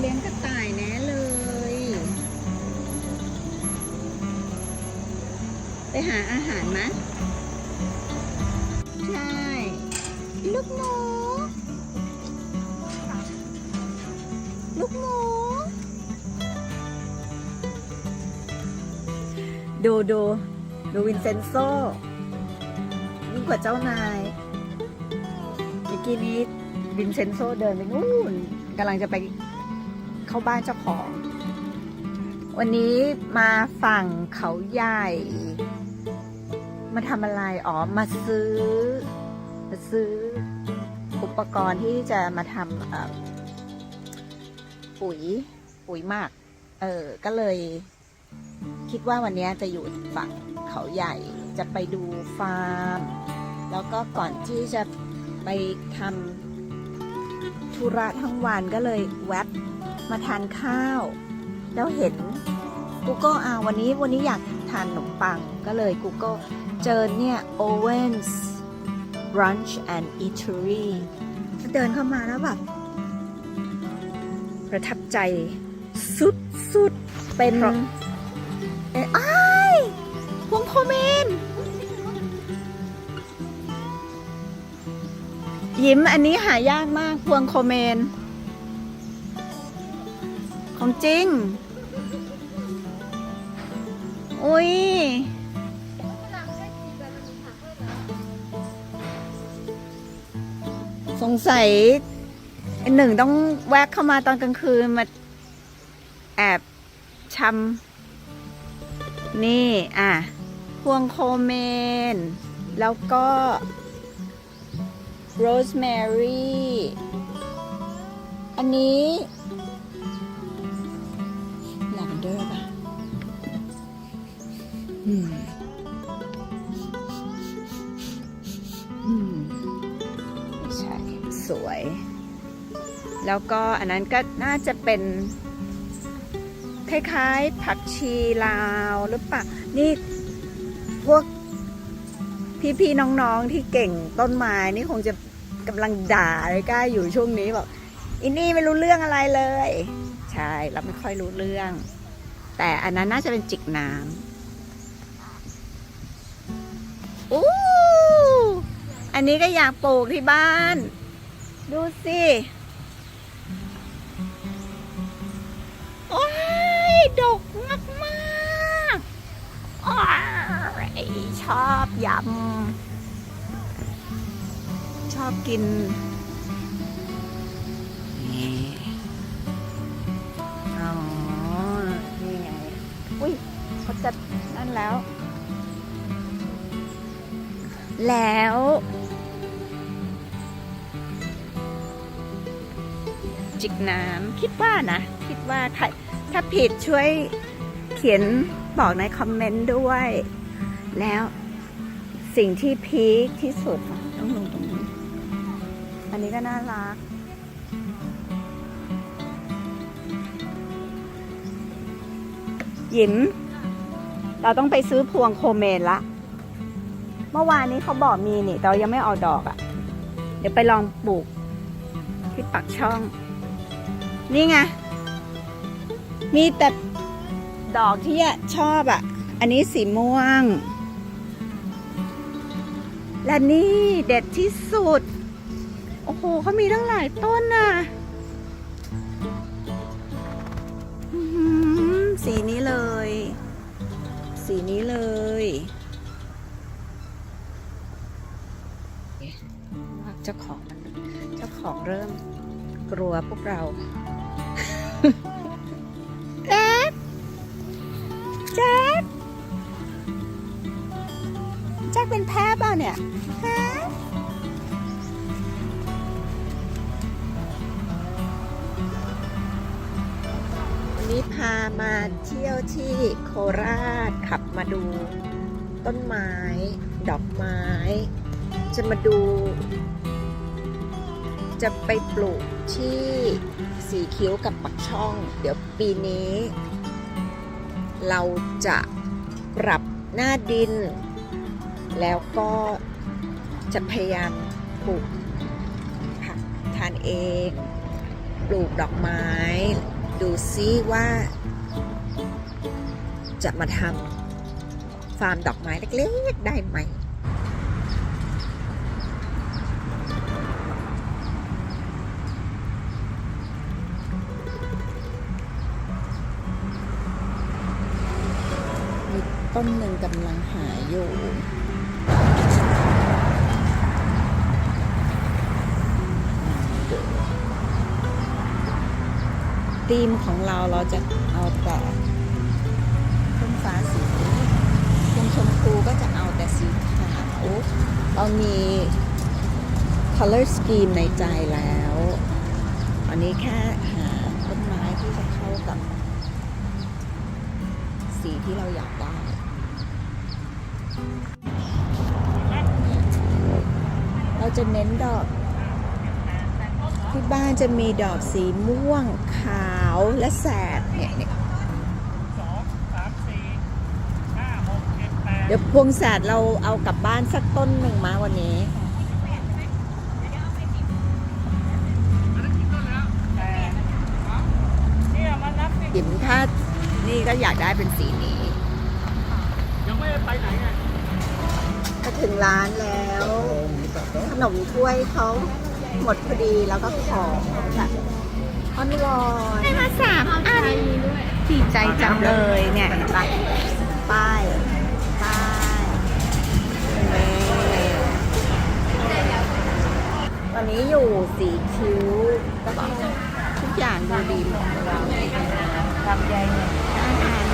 เลี้ยงกระต่ายแน่เลย ไปหาอาหารมะใช่ ลูกหมูลูกหมูดูดูดูวินเซนโซยิ่งกว่าเจ้านายเมื่อกี้นี้วินเซนโซเดินไปนู่นกำลังจะไป เข้าบ้านเจ้าของ วันนี้มาฝั่งเขาใหญ่ มาทำอะไร อ๋อ มาซื้อ มาซื้ออุปกรณ์ที่จะมาทำปุ๋ย ปุ๋ยหมักเออ ก็เลย คิดว่าวันนี้จะอยู่ฝั่งเขาใหญ่ จะไปดูฟาร์ม แล้วก็ก่อนที่จะไปทำธุระทั้งวันก็เลยแวบ มาทานข้าว แล้วเห็น Google อ่าวันนี้วันนี้อยากทานขนมปังก็เลย Google เจอเนี่ย Owens Brunch and Eatery เดินเข้ามาแล้วแบบประทับใจสุดๆเป็นเอ้ยอ้ายพวงโคเมน ยิ้มอันนี้หายากมากพวงโคเมนของ จริง อุ้ยสงสัยหนึ่งต้องแวะเข้ามาตอนกลางคืนมาแอบชำนี่ อะ พวงโคเมน แล้วก็โรสแมรี่ อันนี้ อืมอืมไม่ใช่สวย แล้วก็อันนั้นก็น่าจะเป็นคล้ายๆ ผักชีลาวหรือเปล่า นี่พวกพี่ๆน้องๆที่เก่งต้นไม้นี่คงจะกำลังด่าเลยกล้าอยู่ช่วงนี้บอกอินนี่ไม่รู้เรื่องอะไรเลย ใช่เราไม่ค่อยรู้เรื่อง แต่อันนั้นน่าจะเป็นจิกน้ำ อู้อันนี้ก็อยากปลูกที่บ้าน ดูสิโอ้ยดกมากมากโอ้ยชอบยำ ชอบกินอ๋อนี่ไง อุ้ยเขาจะนั่นแล้ว แล้ว จิกน้ำคิดว่านะ คิดว่าถ้าถ้าผิดช่วยเขียนบอกในคอมเมนต์ด้วย แล้วสิ่งที่พีคที่สุดต้องลงตรงนี้ อันนี้ก็น่ารักหยิมเราต้องไปซื้อพวงโคเมนละ เมื่อวานนี้เขาบอกมีนี่แต่ยังไม่ออกดอกอะ่ะ เดี๋ยวไปลองปลูก ที่ปักช่อง นี่ไง มีแต่ดอกที่ชอบอะ่ะ อันนี้สีม่วง และนี่เด็ดที่สุด โอ้โหเขามีตั้งหลายต้นน่ะสีนี้เลย สีนี้เลย เจ้าของมันเจ้าของเริ่มกลัวพวกเราแจ๊ดแจ๊ดแจ๊ดเป็นแพ้เปล่าเนี่ยฮะวันนี้พามาเที่ยวที่โคราชขับมาดูต้นไม้ ดอกไม้ จะมาดู จะไปปลูกที่สีคิ้วกับปักช่อง เดี๋ยวปีนี้ เราจะปรับหน้าดิน แล้วก็จะพยายามปลูกผักทานเอง ปลูกดอกไม้ ดูซิว่า จะมาทำฟาร์มดอกไม้เล็กๆได้ไหม ต้นหนึ่งกำลังหายอยู่ธีมของเราเราจะเอาแต่ต้นฟ้าสีคุณชมพูก็จะเอาแต่สีขาวเรามี color scheme ในใจแล้ว อันนี้แค่หาต้นไม้ที่จะเข้ากับสีที่เราอยากได้ จะเน้นดอก ที่บ้านจะมีดอกสีม่วงขาวและแสดเนี่ยเนี่ยสองสามสี่ห้าหกเจ็ดแปดเดี๋ยวพวงแสดเราเอากลับบ้านสักต้นหนึ่งมาวันนี้อันนั้นกินต้นแล้วแต่เนี่ยมันนับนี่หิมถ้านี่ก็อยากได้เป็นสีนี้ ยังไม่ได้ไปไหนไง ก็ถึงร้านแล้ว ขนมถ้วยเขาหมดพอดีแล้วก็ของแบบออนวอนได้มาสามอันดีใจจังเลยเนี่ยเห็นปะป้ายป้ายนี่ตอนนี้อยู่สีคิ้วก็บอกทุกอย่างดูดีหมดเลยลำไยเนี่ย